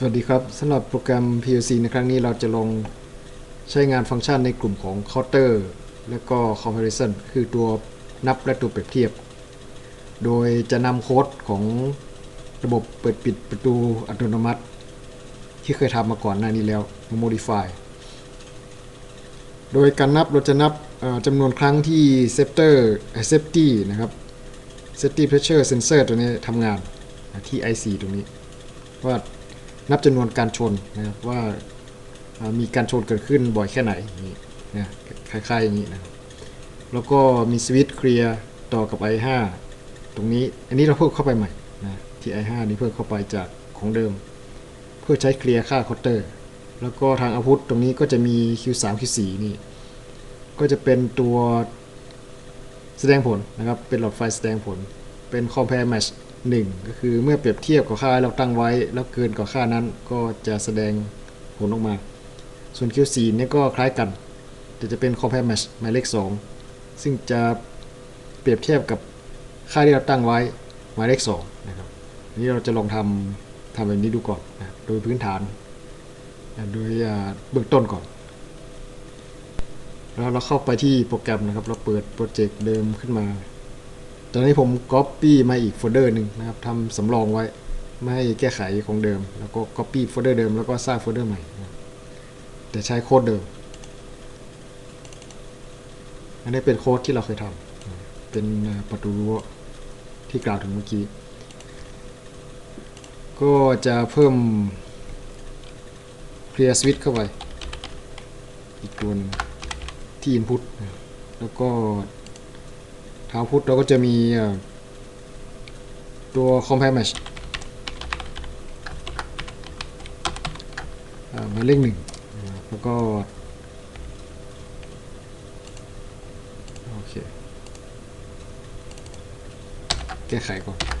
สวัสดีครับสำหรับโปรแกรม PLC ในครั้งนี้เราจะลองใช้งานฟังก์ชันในกลุ่มของ counter และก็ comparison คือตัวนับและตัวเปรียบเทียบ โดยจะนำโค้ดของระบบเปิดปิดประตูอัตโนมัติ ที่เคยทำมาก่อนหน้านี้แล้วมา modify โดยการนับเราจะนับจำนวนครั้งที่ scepter safety นะครับ safety pressure sensor ตัวนี้ทำงานที่ IC ตรงนี้ว่า นับจำนวนการชนนะครับว่ามีการชนเกิดขึ้นบ่อยแค่ไหนนี้นะคล้ายๆอย่างนี้นะแล้วก็มีสวิตช์เคลียร์ต่อกับ i5 ตรงนี้อันนี้เราเพิ่มเข้าไปใหม่นะที่ i5 นี่เพิ่มเข้าไปจากของเดิม เพื่อใช้เคลียร์ค่าคาน์เตอร์แล้วก็ทางอาวุธตรงนี้ก็จะมี Q3 Q4 นี่ก็จะเป็นตัวแสดงผลนะครับเป็นหลอดไฟแสดงผลเป็น compare match 1 ก็คือเมื่อเปรียบเทียบกับค่าที่เราตั้งไว้ แล้วเกินกว่าค่านั้นก็จะแสดงผลออกมา ส่วน Q4 นี่ก็คล้ายกัน แต่จะเป็น compare match หมายเลข 2 ซึ่งจะเปรียบเทียบกับค่าที่เราตั้งไว้หมายเลข2นะครับอันนี้เราจะลองทำทำแบบนี้ดูก่อนนะโดยพื้นฐานนะโดยเบื้องต้นก่อนแล้วเราเข้าไปที่โปรแกรมนะครับ เราเปิดโปรเจกต์เดิมขึ้นมา ตอนนี้ผม Copy มาอีกโฟลเดอร์หนึ่งนะครับทำสำรองไว้ ไม่ให้แก้ไขของเดิม แล้วก็ Copy โฟลเดอร์เดิมแล้วก็สร้างโฟลเดอร์ใหม่ แต่ใช้โค้ดเดิม อันนี้เป็นโค้ดที่เราเคยทำเป็นประตูรั้วที่กล่าวถึงเมื่อกี้ ก็จะเพิ่ม Clear Switch เข้าไป อีกตัวนึงที่ Input แล้วก็ ทางพุทธเราก็จะมีตัว Compare Match หมายเลขหนึ่งแล้วก็โอเคแก้ไขก่อน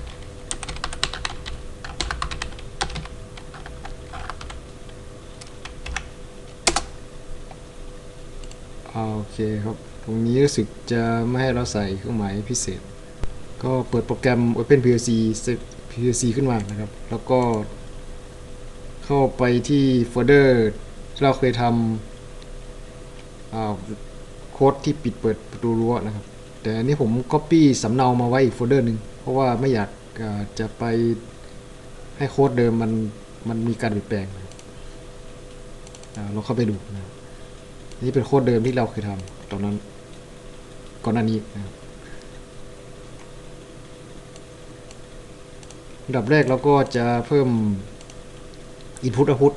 โอเคครับ ตรงนี้รู้สึกจะไม่ให้เราใส่เครื่องหมายพิเศษ ก็เปิดโปรแกรม Open PLC PLC ขึ้นมานะครับ แล้วก็ เข้าไปที่โฟลเดอร์ที่เราเคยทำโค้ดที่ปิดเปิดประตูรั้วนะครับ แต่อันนี้ผม Copy สำเนามาไว้อีกโฟลเดอร์หนึ่งเพราะว่าไม่อยากจะไปให้โค้ดเดิมมันมันมีการเปลี่ยนแปลงเราเข้าไปดูนะครับ นี่เป็นโค้ดเดิมที่เราเคยทำตอนนั้น ก่อนหน้านี้นะครับอันดับแรกเราก็จะเพิ่ม input output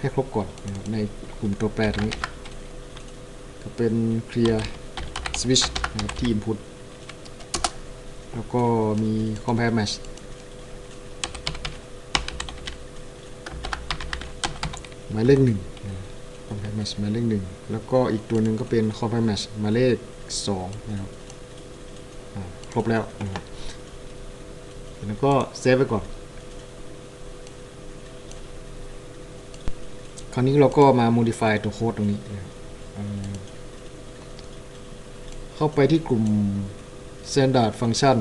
ให้ครบก่อนนะครับในกลุ่มตัวแปรตรงนี้ ก็เป็น clear switch นะครับที่ input แล้วก็มี compare match หมายเลขหนึ่ง ครับ compare match หมายเลขหนึ่งแล้วก็อีกตัวหนึ่งก็เป็น compare match หมายเลขสองนะครับครบแล้วนะครับแล้วก็เซฟไว้ก่อน คราวนี้เราก็มา modify ตัวโค้ดตรงนี้นะครับเข้าไปที่กลุ่ม standard function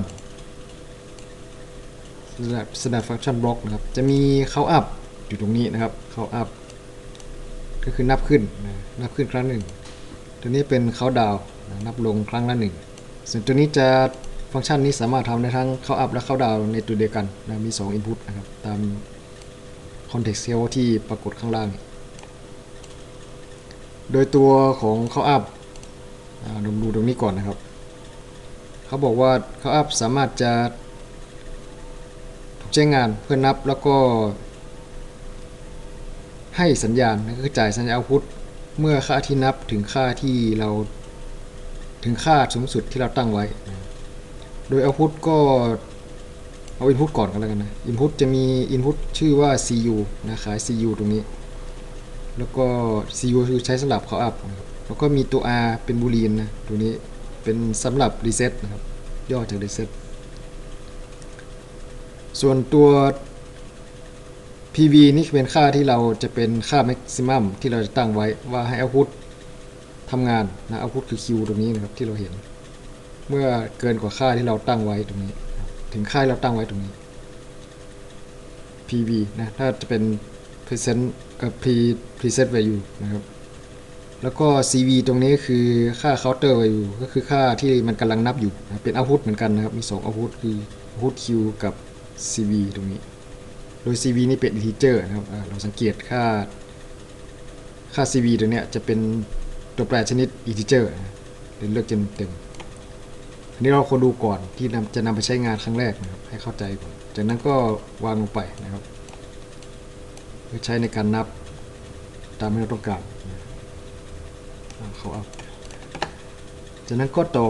standard standard function block นะครับ จะมี count up อยู่ตรงนี้นะครับ count up ก็คือนับขึ้นนับขึ้นครั้งหนึ่ง ตัวนี้เป็นเขาดาวนับลงครั้งละหนึ่งส่วนตัวนี้จะฟังก์ชันนี้สามารถทำได้ทั้งเข้าอัพและเข้าดาวในตัวเดียวกันนะมี 2 input นะครับ ตาม context cell ที่ปรากฏข้างล่าง โดยตัวของเข้าอัพลองดูตรงนี้ก่อนนะครับ เขาบอกว่าเข้าอัพสามารถจะถูกใช้งานเพื่อนับแล้วก็ ให้สัญญาณก็คือจ่ายสัญญาณเอาพุทเมื่อค่าที่นับถึงค่าที่เราถึงค่าสูงสุดที่เราตั้งไว้ โดยเอาพุทก็เอาอินพุตก่อนกันแล้วกันนะอินพุตจะมีอินพุตชื่อว่า cu นะขาย cu ตรงนี้ แล้วก็ cu คือใช้สำหรับเขาอัพนะครับแล้วก็มีตัว r เป็นบูลีนนะ ตัวนี้เป็นสำหรับ reset นะครับ ย่อจาก reset ส่วนตัว PV นี่เป็นค่าที่เราจะเป็นค่า maximum ที่เราจะตั้งไว้ว่าให้ output ทำงานนะ output คือ Q ตรงนี้นะครับที่เราเห็น เมื่อเกินกว่าค่าที่เราตั้งไว้ตรงนี้ ถึงค่าที่เราตั้งไว้ตรงนี้ PV นะถ้าจะเป็น present เอ่อ pre preset value นะครับแล้วก็ CV ตรงนี้คือค่า counter value ก็คือค่าที่มันกำลังนับอยู่นะเป็น output เหมือนกันนะครับ มี 2 output คือ output Q กับ CV ตรงนี้ โดย CV นี่เป็น integer นะครับเราสังเกตค่าค่า CV ตัวเนี้ยจะเป็นตัวแปรชนิด integer นะเดี๋ยวเลือกเต็มเต็มอันนี้เราควรดูก่อนที่นำจะนำไปใช้งานครั้งแรกนะครับให้เข้าใจก่อนจากนั้นก็วางลงไปนะครับเพื่อใช้ในการนับตามที่เราต้องการเขาเอาจากนั้นก็ต่อ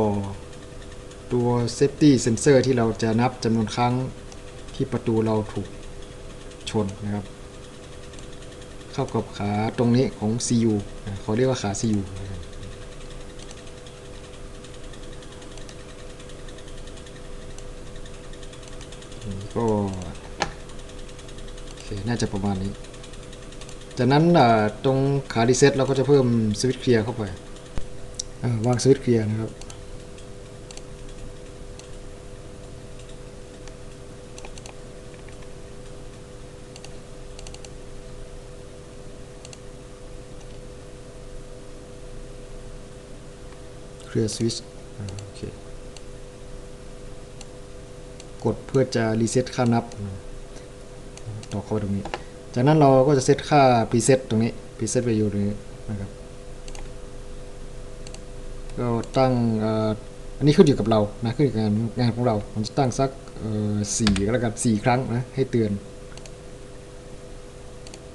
ตัว safety sensor ที่เราจะนับจำนวนครั้งที่ประตูเราถูก ชนนะครับ เข้ากับขาตรงนี้ของ CU นะเขาเรียกว่าขา CU นะครับอันนี้ก็โอเคน่าจะประมาณนี้ จากนั้นตรงขารีเซ็ตเราก็จะเพิ่มสวิตช์เคลียร์เข้าไปวางสวิตช์เคลียร์นะครับ เคลียร์สวิตช์โอเคกดเพื่อจะรีเซ็ตค่านับนะต่อเข้าไปตรงนี้ จากนั้นเราก็จะเซตค่า preset ตรงนี้ preset value ตรงนี้นะครับก็ตั้งเอ่ออันนี้ขึ้นอยู่กับเรานะขึ้นอยู่กับงานงานของเราผมจะตั้งสักเอ่อสี่ก็แล้วกันสี่ครั้งนะให้เตือน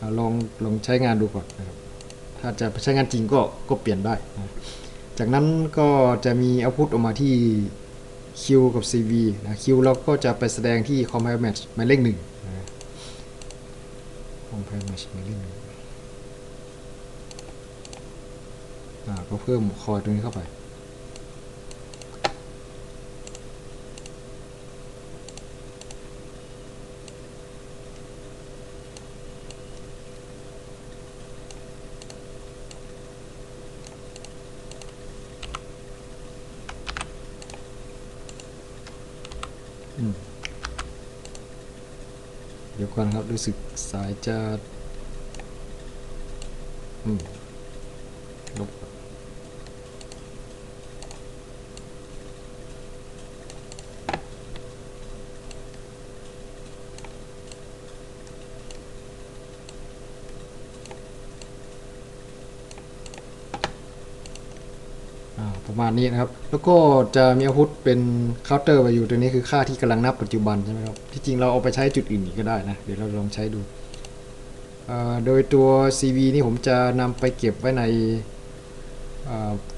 อาลองลองใช้งานดูก่อนนะครับถ้าจะใช้งานจริงก็ก็เปลี่ยนได้นะ จากนั้นก็จะมีเอาพุทออกมาที่ Q กับ CV นะ Q เราก็จะไปแสดงที่ compare match หมายเลขหนึ่ง compare match หมายเลขหนึ่งอ่าก็เพิ่มคอยตรงนี้เข้าไป เดี๋ยวก่อนครับรู้สึกสายจะอืมลบก่อนอ่า ประมาณนี้นะครับ แล้วก็จะมีอาวุธเป็น counter value ตัวนี้คือค่าที่กำลังนับปัจจุบันใช่ไหมครับที่จริงเราเอาไปใช้จุดอื่นอีกก็ได้นะเดี๋ยวเราลองใช้ดูโดยตัว CV นี่ผมจะนำไปเก็บไว้ใน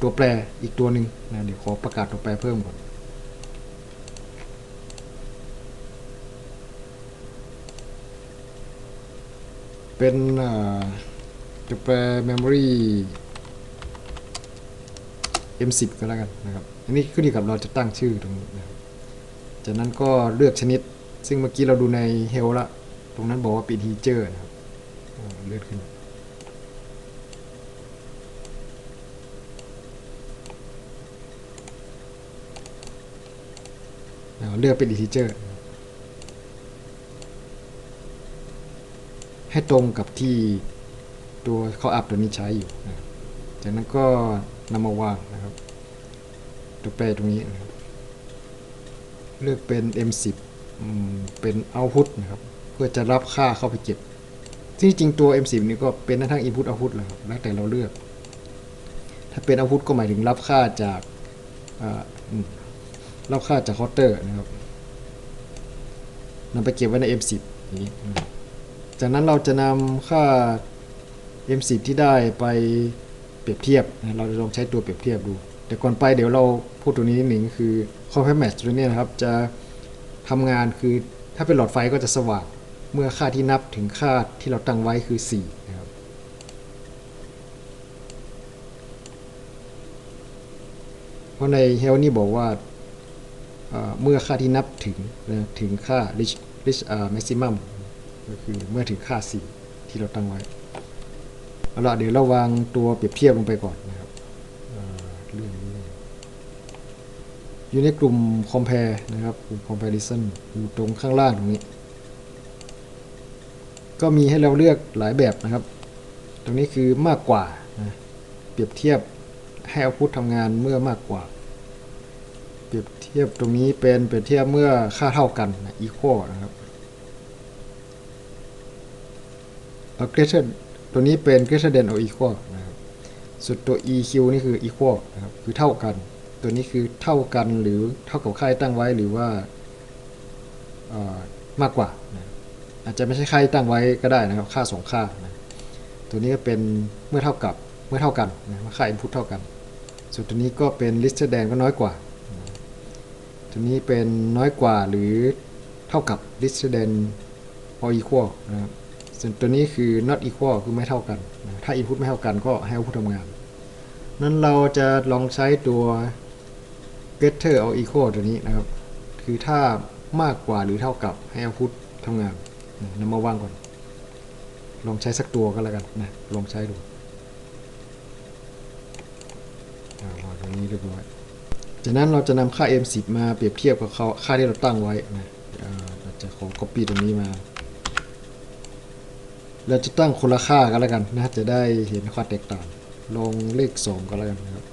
ตัวแปรอีกตัวหนึ่งนะเดี๋ยวขอประกาศตัวแปรเพิ่มก่อนเป็นตัวแปร memory M10 ก็แล้วกันนะครับ อันนี้ขึ้นอยู่กับเราจะตั้งชื่อตรงนี้นะครับจากนั้นก็เลือกชนิด ซึ่งเมื่อกี้เราดูใน Health ละ ตรงนั้นบอกว่าเป็น Teacher นะครับเลือกขึ้น เลือกเป็น Teacher ให้ตรงกับที่ตัวเขาอัพตัวนี้ใช้อยู่ จากนั้นก็ นำมาวางนะครับตัวแปรตรงนี้นะครับ เลือกเป็น M10 เป็น output นะครับ เพื่อจะรับค่าเข้าไปเก็บ ที่จริงตัว M10 นี่ก็เป็นทั้ง input output แหละครับแล้วแต่เราเลือก ถ้าเป็น output ก็หมายถึงรับค่าจากอ่อรับค่าจากเคาน์เตอร์นะครับนำไปเก็บไว้ใน M10 นี้จากนั้นเราจะนำค่า M10 ที่ได้ไป ปรียบเทียบนะเราจะลองใช้ตัวเปรียบเทียบดู แต่ก่อนไปเดี๋ยวเราพูดตัวนี้นิดหนึ่งคือ compare match ตัวนี้นะครับจะทำงานคือถ้าเป็นหลอดไฟก็จะสว่างเมื่อค่าที่นับถึงค่าที่เราตั้งไว้คือ4นะครับเพราะใน Health นี่บอกว่าเอ่อเมื่อค่าที่นับถึงถึงค่า reach reach อ่า maximum ก็คือเมื่อถึงค่า 4 ที่เราตั้งไว้ เอาละเดี๋ยวเราวางตัวเปรียบเทียบลงไปก่อนนะครับเอ่อเรื่องนี้อยู่ในกลุ่ม compare นะครับกลุ่ม comparison อยู่ตรงข้างล่างตรงนี้ ก็มีให้เราเลือกหลายแบบนะครับ ตรงนี้คือมากกว่านะเปรียบเทียบให้เอาพุททำงานเมื่อมากกว่า เปรียบเทียบตรงนี้เป็นเปรียบเทียบเมื่อค่าเท่ากันนะ equal นะครับเอา greater ตัวนี้เป็น greater than or equal นะครับส่วนตัว eq นี่คือ equal นะครับคือเท่ากัน ตัวนี้คือเท่ากันหรือเท่ากับค่าที่ตั้งไว้หรือว่ามากกว่านะอาจจะไม่ใช่ค่าที่ตั้งไว้ก็ได้นะครับ ค่าสองค่านะตัวนี้ก็เป็นเมื่อเท่ากับเมื่อเท่ากันนะค่า input เท่ากัน ส่วนตัวนี้ก็เป็น listed than ก็น้อยกว่านะตัวนี้เป็นน้อยกว่าหรือเท่ากับ listed than or equal นะครับ ส่วนตัวนี้คือ not equal คือไม่เท่ากัน ถ้า input ไม่เท่ากันก็ให้ output ทำงาน นั้นเราจะลองใช้ตัว getter or equal ตัวนี้นะครับ คือถ้ามากกว่าหรือเท่ากับให้ output ทำงานนำมาว่างก่อน ลองใช้สักตัวก็แล้วกันนะ ลองใช้ดูอ่าวางตรงนี้เรียบร้อย จากนั้นเราจะนำค่า m10 มาเปรียบเทียบกับเขาค่าที่เราตั้งไว้นะเราจะขอ copy ตรงนี้มา เราจะตั้งคนละค่ากันแล้วกันนะจะได้เห็นความแตกต่าง ลงเลขสองก็แล้วกันครับ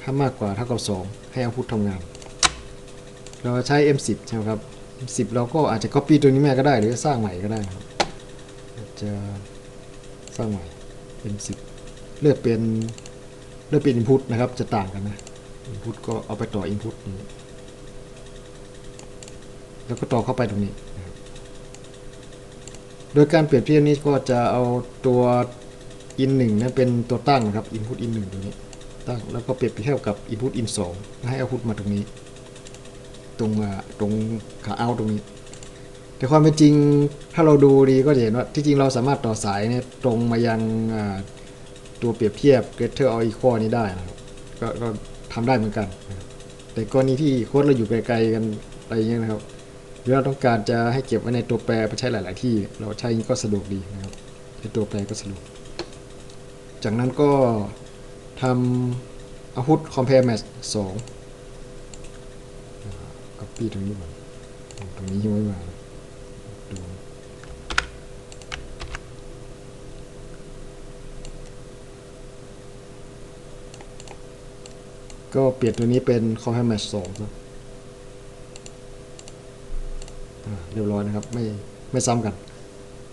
ถ้ามากกว่าเท่ากับ 2 ให้เอาพุททำงาน เราใช้ M10 ใช่ไหมครับ M10 เราก็อาจจะ copy ตัวนี้มาก็ได้ หรือสร้างใหม่ก็ได้ครับอาจจะสร้างใหม่ M10 เลือกเป็นเลือกเป็น input นะครับ จะต่างกันนะ input ก็เอาไปต่อ input นี้ แล้วก็ต่อเข้าไปตรงนี้ โดยการเปรียบเทียบนี้ก็จะเอาตัว in 1นั้นเป็นตัวตั้งนะครับ input in 1ตัวนี้ตั้งแล้วก็เปรียบเทียบกับ input in 2ให้ output มาตรงนี้ ตรงตรงขา out ตรงนี้ แต่ความเป็นจริงถ้าเราดูดีก็จะเห็นว่าที่จริงเราสามารถต่อสายเนี่ยตรงมายังตัวเปรียบเทียบ greater or equal นี้ได้นะครับก็ก็ทำได้เหมือนกัน แต่กรณีที่โค้ดเราอยู่ไกลๆกันอะไรอย่างเงี้ยนะครับ รือเราต้องการจะให้เก็บไว้ในตัวแปรไปใช้หลาย ๆ ที่ เราใช้ก็สะดวกดีนะครับใช้ตัวแปรก็สะดวก จากนั้นก็ทำ output compare match 2อ่า copy ตรงนี้ก่อนตรงนี้ยังไม่มาดูก็เปลี่ยนตัวนี้เป็น compare match 2ครับ อ่า เรียบร้อยนะครับ ไม่ไม่ซ้ำกัน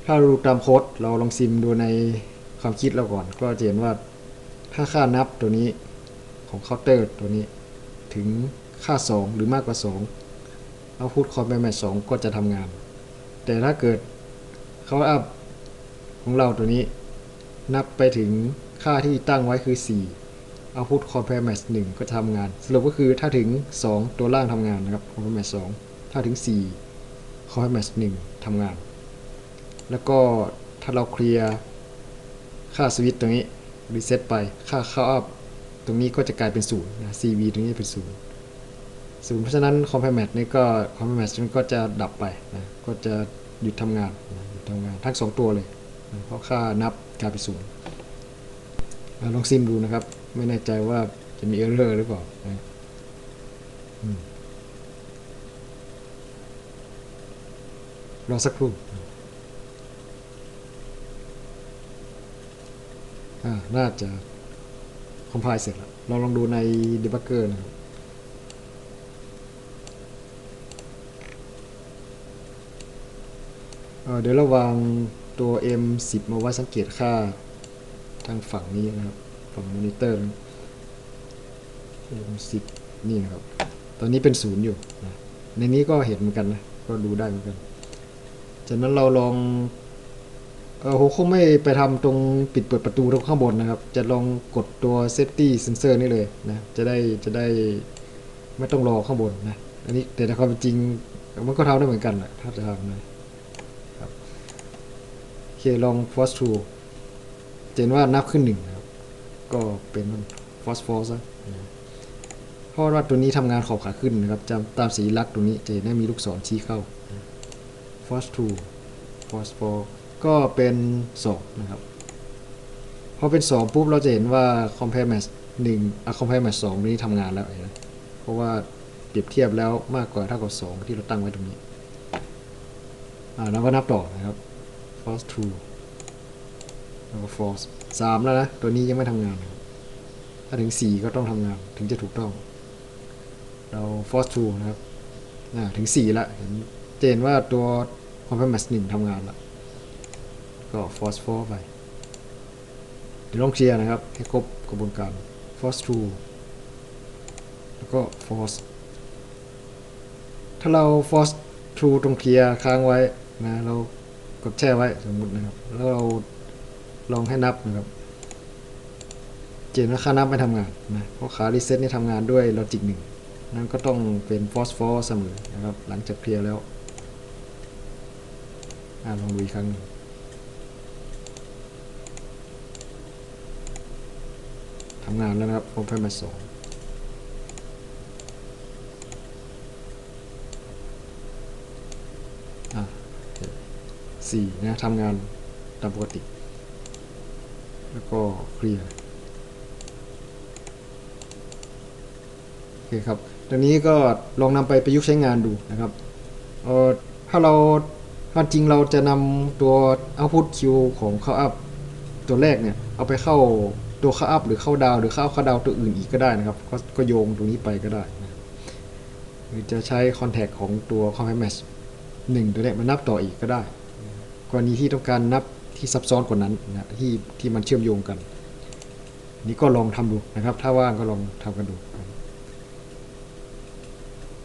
ถ้าราดูตามโค้ดเราลองซิมดูในความคิดเราก่อน ก็จะเห็นว่าถ้าค่านับตัวนี้ของเคาน์เตอร์ตัวนี้ถึงค่า 2 หรือมากกว่า 2 เอาพูดคอมไปแมทสก็จะทำงาน แต่ถ้าเกิดเขาอัพของเราตัวนี้ นับไปถึงค่าที่ตั้งไว้คือ 4 เอาพูดคอม p พ r e match 1ก็ทำงาน สรุปก็คือถ้าถึง 2 ตัวล่างทำงานนะครับคอม p พ r e match 2ถ้าถึง 4 คอม p พ r e match 1ทำงาน แล้วก็ถ้าเราเคลียร์ค่าสวิตช์ตรงนี้รีเซ็ตไปค่าเข้าอัพตรงนี้ก็จะกลายเป็น0นย์นะ CV ตรงนี้เป็น0ศูนย์เพราะฉะนั้นคอมเพล t นี่ก็คอมเพล t มันก็จะดับไปนะก็จะหยุดทำงานนะหยุดทำงานทั้งสองตัวเลยนะเพราะค่านับกลายเป็นศูนย์ลองซิมดูนะครับ ไม่แน่ใจว่าจะมีเออร์เลอร์หรือเปล่านะอืม รอสักครู่น่าจะคอมไพล์เสร็จแล้ว เราลองดูใน debugger นะครับเเดี๋ยวเราวางตัว M10 มาไว้สังเกตค่าทางฝั่งนี้นะครับ ฝั่งมอนิเตอร์ M10 นี่นะครับ ตอนนี้เป็นศูนย์อยู่ ในนี้ก็เห็นเหมือนกันนะ ก็ดูได้เหมือนกัน จากนั้นเราลองเออผมคงไม่ไปทำตรงปิดเปิดประตูตรงข้างบนนะครับ จะลองกดตัว safety sensor นี่เลยนะ จะได้จะได้ไม่ต้องรอข้างบนนะ อันนี้แต่ในความจริงมันก็ทำได้เหมือนกันแหละถ้าจะทำนะครับโอเคลอง force to จะเห็นว่านับขึ้นหนึ่งนะครับ ก็เป็น force force ซะนะเพราะว่าตัวนี้ทำงานขอบขาขึ้นนะครับจำตามสีลักษณ์ตรงนี้จะเห็นได้มีลูกศรชี้เข้า force to force for ก็เป็น2นะครับ พอเป็น 2 ปุ๊บเราจะเห็นว่า compare match 1อะ compare match 2 นี้ทำงานแล้วเห็นไหมเพราะว่าเปรียบเทียบแล้วมากกว่าเท่ากับ 2 ที่เราตั้งไว้ตรงนี้ อ่าแล้วก็นับต่อนะครับ false true แล้วก็ false 3 แล้วนะ ตัวนี้ยังไม่ทำงาน ถ้าถึง 4 ก็ต้องทำงานถึงจะถูกต้อง เรา false true นะครับ อ่า ถึง4แล้วเห็น เจนว่าตัว confirmation 1ทำงานล้วก็ false false ไป เดี๋ยวลองเคลียร์นะครับ ให้ครบกระบวนการ false true แล้วก็ false ถ้าเรา false true ตรงเคลียร์ค้างไว้นะเรากดแช่ไว้สมมตินะครับ แล้วเราลองให้นับนะครับ เจนว่าค่านับไม่ทำงานนะเพราะขา reset นี่ทำงานด้วย logic หนึ่งนั่นก็ต้องเป็น false false เสมอนะครับ หลังจากเคลียร์แล้ว อ่าลองดูอีกครั้งนึงทำงานแล้วนะครับ Open มาสองอะโอเคสี่นะทำงานตามปกติ แล้วก็เคลียร์โอเคครับตอนนี้ก็ลองนำไปประยุกต์ใช้งานดูนะครับเออถ้าเรา ถ้ามจริงเราจะนำตัว output Q ของข้า up ตัวแรกเนี่ย เอาไปเข้าตัวข้า up หรือเข้าดาวหรือเข้าเข้าดาวตัวอื่นอีกก็ได้นะครับ ก็ก็โยงตรงนี้ไปก็ได้นะหรือจะใช้ contact ของตัว compact match หนึ่งตัวเนี้ยมานับต่ออีกก็ได้ กรณีที่ต้องการนับที่ซับซ้อนกว่านั้นนะที่ที่มันเชื่อมโยงกัน นี่ก็ลองทำดูนะครับ ถ้าว่างก็ลองทำกันดู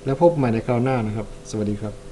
แล้วพบใหม่ในคราวหน้านะครับ สวัสดีครับ